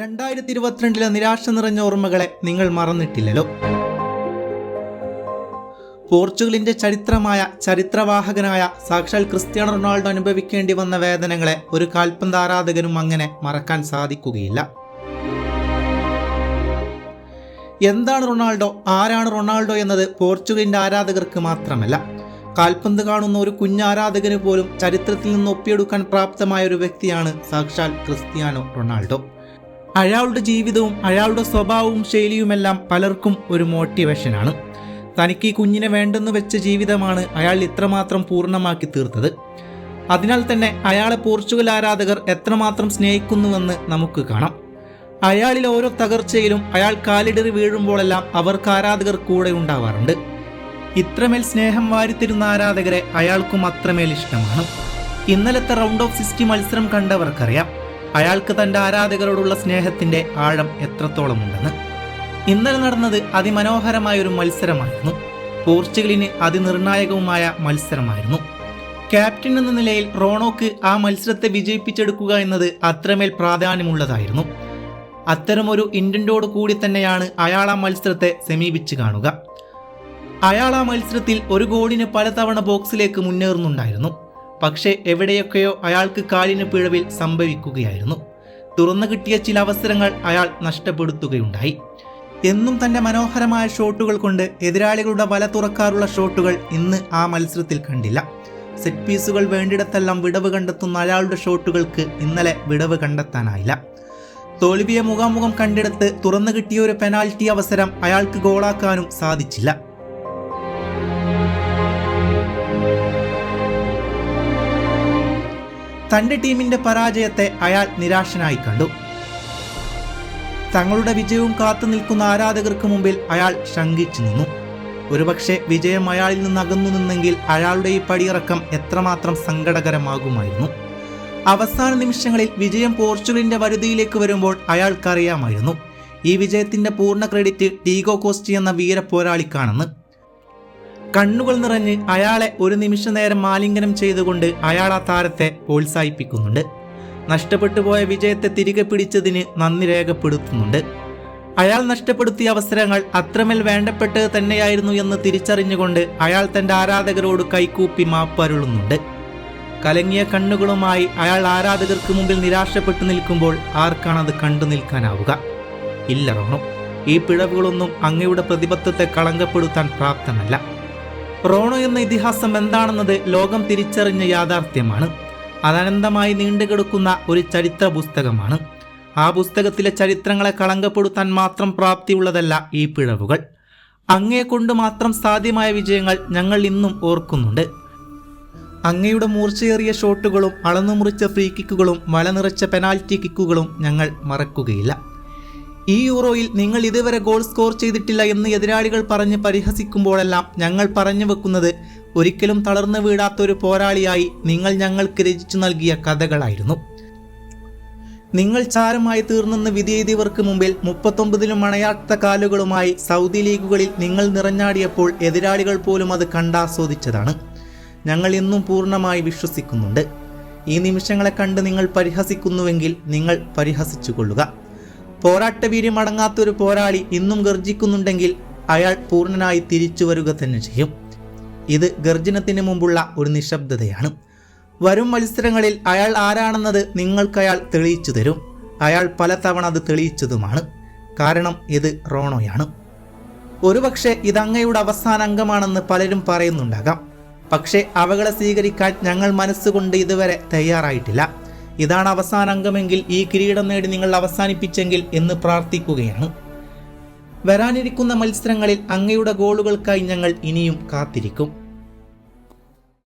രണ്ടായിരത്തി ഇരുപത്തിരണ്ടിലെ നിരാശ നിറഞ്ഞ ഓർമ്മകളെ നിങ്ങൾ മറന്നിട്ടില്ലല്ലോ. പോർച്ചുഗലിന്റെ ചരിത്രമായ ചരിത്രവാഹകനായ സാക്ഷാൽ ക്രിസ്ത്യാനോ റൊണാൾഡോ അനുഭവിക്കേണ്ടി വന്ന വേദനകളെ ഒരു കാൽപന്ത് ആരാധകനും അങ്ങനെ മറക്കാൻ സാധിക്കുകയില്ല. എന്താണ് റൊണാൾഡോ? ആരാണ് റൊണാൾഡോ എന്നത് പോർച്ചുഗലിന്റെ ആരാധകർക്ക് മാത്രമല്ല. കാൽപന്ത് കാണുന്ന ഒരു കുഞ്ഞാരാധകന് പോലും ചരിത്രത്തിൽ നിന്ന് ഒപ്പിയെടുക്കാൻ പ്രാപ്തമായ ഒരു വ്യക്തിയാണ് സാക്ഷാൽ ക്രിസ്ത്യാനോ റൊണാൾഡോ. അയാളുടെ ജീവിതവും അയാളുടെ സ്വഭാവവും ശൈലിയുമെല്ലാം പലർക്കും ഒരു മോട്ടിവേഷനാണ്. തനിക്ക് ഈ കുഞ്ഞിനെ വേണ്ടെന്ന് വെച്ച ജീവിതമാണ് അയാൾ ഇത്രമാത്രം പൂർണമാക്കി തീർത്തത്. അതിനാൽ തന്നെ അയാളെ പോർച്ചുഗൽ ആരാധകർ എത്രമാത്രം സ്നേഹിക്കുന്നുവെന്ന് നമുക്ക് കാണാം. അയാളിലെ ഓരോ തകർച്ചയിലും അയാൾ കാലിടറി വീഴുമ്പോഴെല്ലാം അവർക്ക് ആരാധകർ കൂടെ ഉണ്ടാവാറുണ്ട്. ഇത്രമേൽ സ്നേഹം വാരിത്തരുന്ന ആരാധകരെ അയാൾക്കും അത്രമേൽ ഇഷ്ടമാണ്. ഇന്നലത്തെ റൗണ്ട് ഓഫ് സിക്സ്റ്റി മത്സരം കണ്ടവർക്കറിയാം. അയാൾക്ക് തന്റെ ആരാധകരോടുള്ള സ്നേഹത്തിന്റെ ആഴം എത്രത്തോളമുണ്ടെന്ന്. ഇന്നലെ നടന്നത് അതിമനോഹരമായ ഒരു മത്സരമായിരുന്നു. പോർച്ചുഗലിന് അതിനിർണായകവുമായ മത്സരമായിരുന്നു. ക്യാപ്റ്റൻ എന്ന നിലയിൽ റോണോക്ക് ആ മത്സരത്തെ വിജയിപ്പിച്ചെടുക്കുക എന്നത് അത്രമേൽ പ്രാധാന്യമുള്ളതായിരുന്നു. അത്തരമൊരു ഇന്റന്റോട് കൂടി തന്നെയാണ് അയാൾ ആ മത്സരത്തെ സമീപിച്ച് കാണുക. അയാൾ ആ മത്സരത്തിൽ ഒരു ഗോളിന് പലതവണ ബോക്സിലേക്ക് മുന്നേറുന്നുണ്ടായിരുന്നു. പക്ഷേ എവിടെയൊക്കെയോ അയാൾക്ക് കാലിന് പിഴവിൽ സംഭവിക്കുകയായിരുന്നു. തുറന്നു കിട്ടിയ ചില അവസരങ്ങൾ അയാൾ നഷ്ടപ്പെടുത്തുകയുണ്ടായി. എന്നും തന്റെ മനോഹരമായ ഷോട്ടുകൾ കൊണ്ട് എതിരാളികളുടെ വല തുറക്കാറുള്ള ഷോട്ടുകൾ ഇന്ന് ആ മത്സരത്തിൽ കണ്ടില്ല. സെറ്റ് പീസുകൾ വേണ്ടിടത്തെല്ലാം വിടവ് കണ്ടെത്തുന്ന അയാളുടെ ഷോട്ടുകൾക്ക് ഇന്നലെ വിടവ് കണ്ടെത്താനായില്ല. തോൽവിയെ മുഖാമുഖം കണ്ടെടുത്ത് തുറന്നു കിട്ടിയ ഒരു പെനാൽറ്റി അവസരം അയാൾക്ക് ഗോളാക്കാനും സാധിച്ചില്ല. തന്റെ ടീമിന്റെ പരാജയത്തെ അയാൾ നിരാശനായി കണ്ടു. തങ്ങളുടെ വിജയവും കാത്തു നിൽക്കുന്ന ആരാധകർക്ക് മുമ്പിൽ അയാൾ ശങ്കിച്ചു നിന്നു. ഒരുപക്ഷെ വിജയം അയാളിൽ നിന്ന് അകന്നു നിന്നെങ്കിൽ അയാളുടെ ഈ പടിയിറക്കം എത്രമാത്രം സങ്കടകരമാകുമായിരുന്നു. അവസാന നിമിഷങ്ങളിൽ വിജയം പോർച്ചുഗലിന്റെ വരുതിയിലേക്ക് വരുമ്പോൾ അയാൾക്കറിയാമായിരുന്നു. ഈ വിജയത്തിന്റെ പൂർണ ക്രെഡിറ്റ് ടീഗോ കോസ്റ്റി എന്ന വീര പോരാളിക്കാണെന്ന് കണ്ണുകൾ നിറഞ്ഞ് അയാളെ ഒരു നിമിഷ നേരം മാലിംഗനം ചെയ്തുകൊണ്ട് അയാൾ ആ താരത്തെ പ്രോത്സാഹിപ്പിക്കുന്നുണ്ട്. നഷ്ടപ്പെട്ടു പോയ വിജയത്തെ തിരികെ പിടിച്ചതിന് നന്ദി രേഖപ്പെടുത്തുന്നുണ്ട്. അയാൾ നഷ്ടപ്പെടുത്തിയ അവസരങ്ങൾ അത്രമേൽ വേണ്ടപ്പെട്ടത് തന്നെയായിരുന്നു എന്ന് തിരിച്ചറിഞ്ഞുകൊണ്ട് അയാൾ തന്റെ ആരാധകരോട് കൈകൂപ്പി മാപ്പരുളുന്നുണ്ട്. കലങ്ങിയ കണ്ണുകളുമായി അയാൾ ആരാധകർക്ക് മുമ്പിൽ നിരാശപ്പെട്ടു നിൽക്കുമ്പോൾ ആർക്കാണത് കണ്ടു നിൽക്കാനാവുക? ഇല്ല റോണോ ഈ പിഴവുകളൊന്നും അങ്ങയുടെ പ്രതിബദ്ധത്തെ കളങ്കപ്പെടുത്താൻ പ്രാപ്തമല്ല. റോണോ എന്ന ഇതിഹാസം എന്താണെന്നത് ലോകം തിരിച്ചറിഞ്ഞ യാഥാർത്ഥ്യമാണ്. അതനന്തമായി നീണ്ടുകിടക്കുന്ന ഒരു ചരിത്ര പുസ്തകമാണ് ആ പുസ്തകത്തിലെ ചരിത്രങ്ങളെ കളങ്കപ്പെടുത്താൻ മാത്രം പ്രാപ്തിയുള്ളതല്ല ഈ പിഴവുകൾ. അങ്ങയെ കൊണ്ട് മാത്രം സാധ്യമായ വിജയങ്ങൾ ഞങ്ങൾ ഇന്നും ഓർക്കുന്നുണ്ട്. അങ്ങയുടെ മൂർച്ചയേറിയ ഷോട്ടുകളും അളന്നു മുറിച്ച ഫ്രീ കിക്കുകളും വല നിറച്ച പെനാൽറ്റി കിക്കുകളും ഞങ്ങൾ മറക്കുകയില്ല. ഈ യൂറോയിൽ നിങ്ങൾ ഇതുവരെ ഗോൾ സ്കോർ ചെയ്തിട്ടില്ല എന്ന് എതിരാളികൾ പറഞ്ഞ് പരിഹസിക്കുമ്പോഴെല്ലാം ഞങ്ങൾ പറഞ്ഞു വെക്കുന്നത് ഒരിക്കലും തളർന്നു വീടാത്ത ഒരു പോരാളിയായി നിങ്ങൾ ഞങ്ങൾക്ക് രചിച്ചു നൽകിയ കഥകളായിരുന്നു. നിങ്ങൾ ചാരമായി തീർന്നെന്ന് വിധിയെഴുതിയവർക്ക് മുമ്പിൽ മുപ്പത്തൊമ്പതിലും അണയാത്ത കാലുകളുമായി സൗദി ലീഗുകളിൽ നിങ്ങൾ നിറഞ്ഞാടിയപ്പോൾ എതിരാളികൾ പോലും അത് കണ്ടാസ്വദിച്ചതാണ്. ഞങ്ങൾ ഇന്നും പൂർണമായി വിശ്വസിക്കുന്നുണ്ട്. ഈ നിമിഷങ്ങളെ കണ്ട് നിങ്ങൾ പരിഹസിക്കുന്നുവെങ്കിൽ നിങ്ങൾ പരിഹസിച്ചു കൊള്ളുക പോരാട്ടവീര്യം അടങ്ങാത്തൊരു പോരാളി ഇന്നും ഗർജിക്കുന്നുണ്ടെങ്കിൽ അയാൾ പൂർണനായി തിരിച്ചു വരിക തന്നെ ചെയ്യും. ഇത് ഗർജനത്തിന് മുമ്പുള്ള ഒരു നിശബ്ദതയാണ്. വരും മത്സരങ്ങളിൽ അയാൾ ആരാണെന്നത് നിങ്ങൾക്ക് അയാൾ തെളിയിച്ചു തരും. അയാൾ പലതവണ അത് തെളിയിച്ചതുമാണ്. കാരണം ഇത് റോണോയാണ്. ഒരുപക്ഷെ ഇതങ്ങയുടെ അവസാന അംഗമാണെന്ന് പലരും പറയുന്നുണ്ടാകാം. പക്ഷേ അവകളെ സ്വീകരിക്കാൻ ഞങ്ങൾ മനസ്സുകൊണ്ട് ഇതുവരെ തയ്യാറായിട്ടില്ല. ഇതാണ് അവസാന അംഗമെങ്കിൽ ഈ കിരീടം നേടി നിങ്ങൾ അവസാനിപ്പിച്ചെങ്കിൽ എന്ന് പ്രാർത്ഥിക്കുകയാണ്. വരാനിരിക്കുന്ന മത്സരങ്ങളിൽ അങ്ങയുടെ ഗോളുകൾക്കായി ഞങ്ങൾ ഇനിയും കാത്തിരിക്കും.